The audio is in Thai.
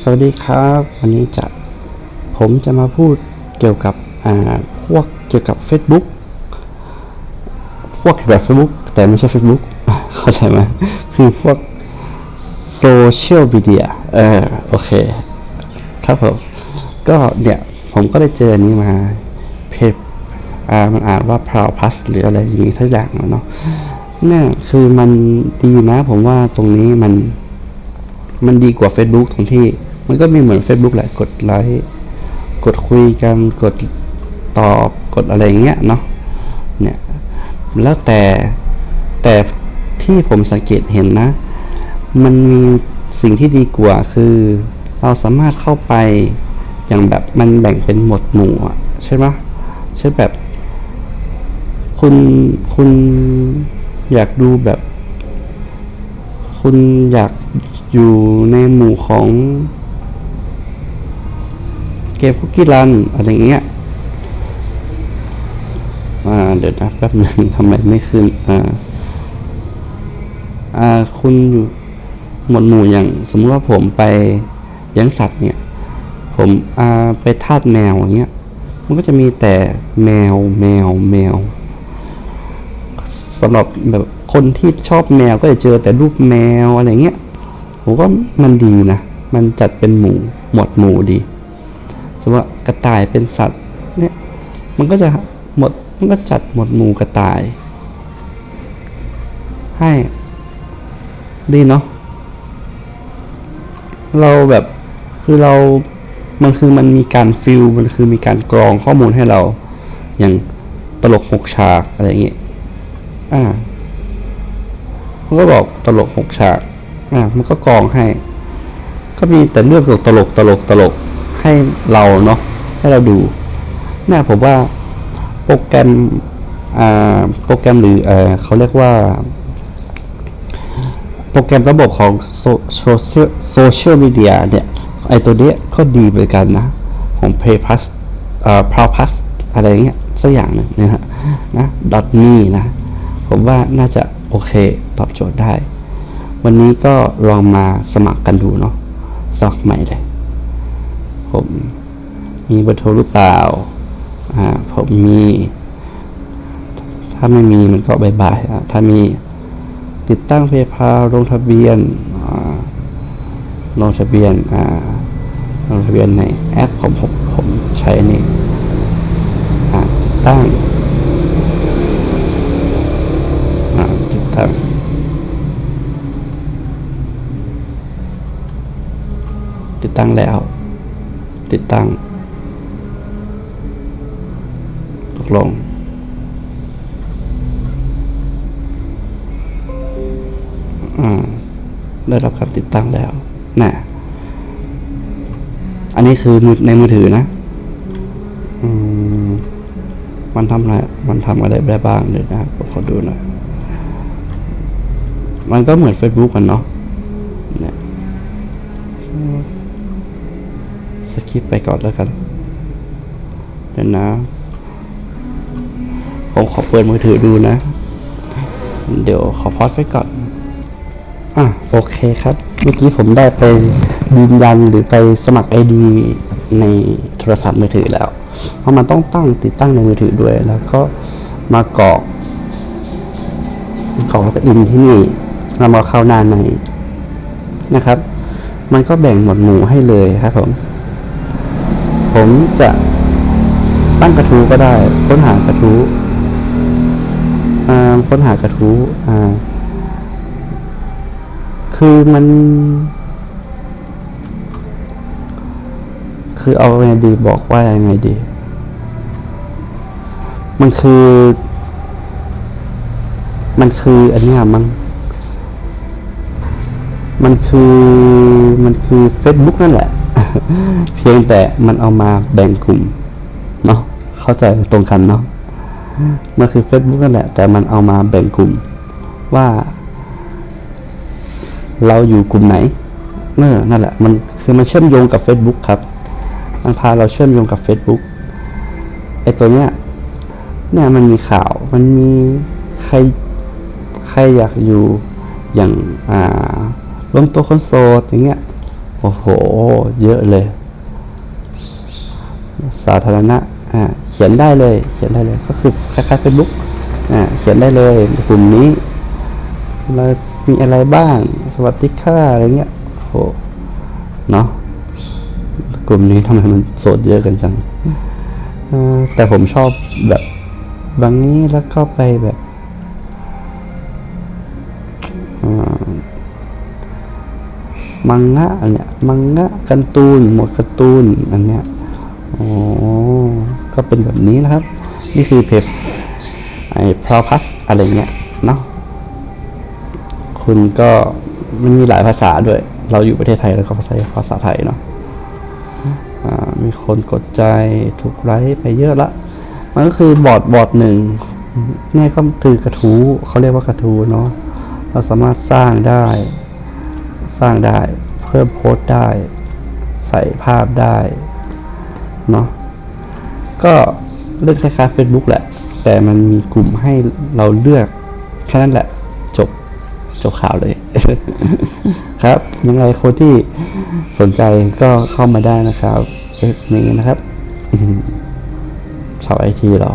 สวัสดีครับ วันนี้จะผมจะมาพูดเกี่ยวกับพวกเกี่ยวกับ Facebook พวกเกี่ยวกับ Facebook แต่ไม่ใช่ Facebook เข้าใจไหมคือพวกโซเชียลมีเดียเออโอเค ครับผม ก็เนี่ยผมก็ได้เจอนี้มาเพจอ่ามันอ่านว่าพราวพัสหรืออะไรอย่างนี้ทักอย่างเนาะเนี่ยคือมันดีนะผมว่าตรงนี้มัน มันดีกว่า Facebook ตรงที่ มันก็มีเหมือน Facebook แหละกดไลค์กดคุยกันกดตอบกดอะไรอย่างเงี้ยเนาะเนี่ยแล้วแต่แต่ที่ผมสังเกตเห็นนะ มันมีสิ่งที่ดีกว่าคือ เราสามารถเข้าไปอย่างแบบมันแบ่งเป็นหมวดหมู่ใช่ไหมใช่แบบ คุณคุณอยากดูแบบ คุณอยาก อยู่ในหมู่ของเกมคุกกี้รันอะไรเงี้ย อ่า เดี๋ยวนะแป๊บหนึงทำไมไม่ขึ้น อ่า อ่า คุณอยู่หมวดหมู่อย่าง สมมติว่าผมไปเลี้ยงสัตว์เนี่ย ผมอ่าไปทาสแมวอย่างเงี้ย มันก็จะมีแต่แมวแมวแมวสำหรับแบบคนที่ชอบแมวก็จะเจอแต่รูปแมวอะไรเงี้ย ผมว่ามันดีนะ มันจัดเป็นหมู่หมวดหมู่ดีสมมติว่ากระต่ายเป็นสัตว์เนี่ยมันก็จะหมดมันก็จัดหมวดหมู่กระต่าย ให้ดีเนาะเราแบบคือเรามันคือมันมีการฟิลมันคือมีการกรองข้อมูลให้เรา อย่างตลกหกฉากอะไรอย่างเงี้ยอ่ามันก็บอกตลกหกฉาก อ่ามันก็กองให้ ก็มีแต่เรื่องเกี่ยวกับตลกตลกตลกให้เราเนาะให้เราดูน่าผมว่าโปรแกรมอ่าโปรแกรมหรือเออเขาเรียกว่า โปรแกรมระบบของโซโซเชียลโซเชียลมีเดียเนี่ย ไอตัวเนี้ยก็ดีเหมือนกันนะ ของ Play Plus เอ่อ p r o p a s อะไรเงี้ยสักอย่างหนึ่งนะฮะนะ dot me นะ ผมว่าน่าจะโอเค ตอบโจทย์ได้ วันนี้ก็ลองมาสมัครกันดูเนาะสมัครใหม่เลย ผมมีเบอร์โทรหรือเปล่า อ่า ผมมี ถ้าไม่มีมันก็บายบายอะถ้ามีติดตั้งเพย์พาลงทะเบียนลงทะเบียนอ่าลงทะเบียนในแอปของผมผมใช้นี่อ่าติดตั้งติดตั้ง ติดตั้งแล้ว ติดตั้ง ตกลงอ่าได้รับการติดตั้งแล้วน่ะอันนี้คือในมือถือนะอมันทำอะไร มันทำอะไรได้บ้างเดี๋ยวนะผมขอดูหน่อย มันก็เหมือน Facebook กันเนาะ สคิปไปก่อนแล้วกันเดี๋ยวนะ ผมขอเปิดมือถือดูนะ เดี๋ยวขอพอดไว้ก่อน อะโอเคครับ เมื่อกี้ผมได้ไปยืนยันหรือไปสมัคร ID ในโทรศัพท์มือถือแล้ว เพราะมันต้องตั้งติดตั้งในมือถือด้วย แล้วก็มากรอกกรอกแล้วก็อินที่นี่เรามาเข้าหน้าในนะครับ มันก็แบ่งหมวดหมู่ให้เลยครับผม ผมจะตั้งกระทู้ก็ได้ ค้นหากระทู้ค้นหากระทู้คือมัน คือเอาไงดีบอกว่ายังไงดี มันคือ มันคืออันนี้ยมันมันคือ มันคือ Facebook นั่นแหละ เพียงแต่มันเอามาแบ่งกลุ่มเนาะเข้าใจตรงกันเนาะมันคือ Facebook นั่นแหละ แต่มันเอามาแบ่งกลุ่ม ว่า เราอยู่กลุ่มไหนเนอนั่นแหละ มันคือมันเชื่อมโยงกับ Facebook ครับ มันพาเราเชื่อมโยงกับ Facebook ไอ้ตัวเนี้ยเนี่ยมันมีข่าว มันมีใครใครอยากอยู่อย่างอ่ารวมตัวคนโสดอย่างเงี้ย โอ้โห เยอะเลย สาธารณะอ่าเขียนได้เลย เขียนได้เลย ก็คือคล้ายๆ Facebook อ่าเขียนได้เลยกลุ่มนี้เรามีอะไรบ้าง สวัสดีค่ะอะไรเงี้ยโอ้โหเนาะกลุ่มนี้ทำไมมันโสดเยอะกันจังแต่ผมชอบแบบบางนี้แล้วก็ไปแบบ มังงะอันเนี้ยมังงะการ์ตูนหมวดการ์ตูนอันเนี้ยโอ๋อก็เป็นแบบนี้นะครับ นี่คือเพจไอ้พรพัสอะไรเงี้ยเนาะคุณก็มันมีหลายภาษาด้วย เราอยู่ประเทศไทยแล้วก็ภาษาภาษาไทยเนาะมีคนกดใจถูกไลค์ไปเยอะละมันก็คือบอร์ดบอร์ดหนึ่งนี่ก็คือกระทู้เขาเรียกว่ากระทู้เนาะเราสามารถสร้างได้ สร้างได้ เพิ่มโพสต์ได้ ใส่ภาพได้เนาะก็เรื่องคล้ายๆ Facebook แหละ แต่มันมีกลุ่มให้เราเลือกแค่นั้นแหละ จบจบข่าวเลย ครับ ยังไงคนที่สนใจก็เข้ามาได้นะครับเว็บนี้นะครับชาวไอทีเรา